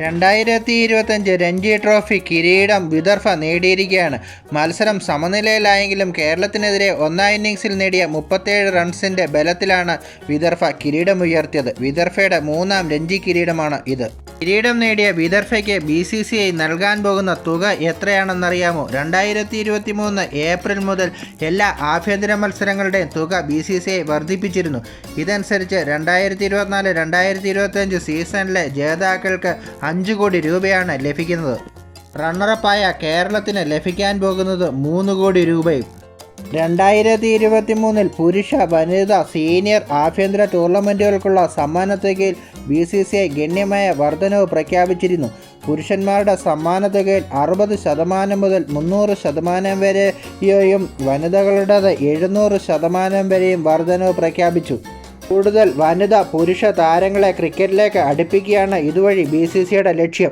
രണ്ടായിരത്തി ഇരുപത്തഞ്ച് രഞ്ജി ട്രോഫി കിരീടം വിദർഭ നേടിയിരിക്കുകയാണ്. മത്സരം സമനിലയിലായെങ്കിലും കേരളത്തിനെതിരെ ഒന്നാം ഇന്നിങ്സിൽ നേടിയ മുപ്പത്തേഴ് റൺസിന്റെ ബലത്തിലാണ് വിദർഭ കിരീടമുയർത്തിയത്. വിദർഭയുടെ മൂന്നാം രഞ്ജി കിരീടമാണ് ഇത്. കിരീടം നേടിയ വിദർഭയ്ക്ക് ബി സി സി ഐ നൽകാൻ പോകുന്ന തുക എത്രയാണെന്നറിയാമോ? രണ്ടായിരത്തി ഇരുപത്തി മൂന്ന് ഏപ്രിൽ മുതൽ എല്ലാ ആഭ്യന്തര മത്സരങ്ങളുടെയും തുക ബി സി സി ഐ വർദ്ധിപ്പിച്ചിരുന്നു. ഇതനുസരിച്ച് രണ്ടായിരത്തി ഇരുപത്തിനാല് രണ്ടായിരത്തി ഇരുപത്തഞ്ച് സീസണിലെ ജേതാക്കൾക്ക് അഞ്ച് കോടി രൂപയാണ് ലഭിക്കുന്നത്. റണ്ണറപ്പായ കേരളത്തിന് ലഭിക്കാൻ പോകുന്നത് മൂന്ന് കോടി രൂപയും. രണ്ടായിരത്തി ഇരുപത്തി മൂന്നിൽ പുരുഷ വനിതാ സീനിയർ ആഭ്യന്തര ടൂർണമെന്റുകൾക്കുള്ള സമ്മാനത്തുകയിൽ ബി സി സി ഐ ഗണ്യമായ വർധനവ് പ്രഖ്യാപിച്ചിരുന്നു. പുരുഷന്മാരുടെ സമ്മാനത്തുകയിൽ അറുപത് ശതമാനം മുതൽ മുന്നൂറ് ശതമാനം വരെയും വനിതകളുടേത് എഴുന്നൂറ് ശതമാനം വരെയും വർധനവ് പ്രഖ്യാപിച്ചു. കൂടുതൽ വനിത പുരുഷ താരങ്ങളെ ക്രിക്കറ്റിലേക്ക് അടുപ്പിക്കുകയാണ് ഇതുവഴി ബി സി സിയുടെ ലക്ഷ്യം.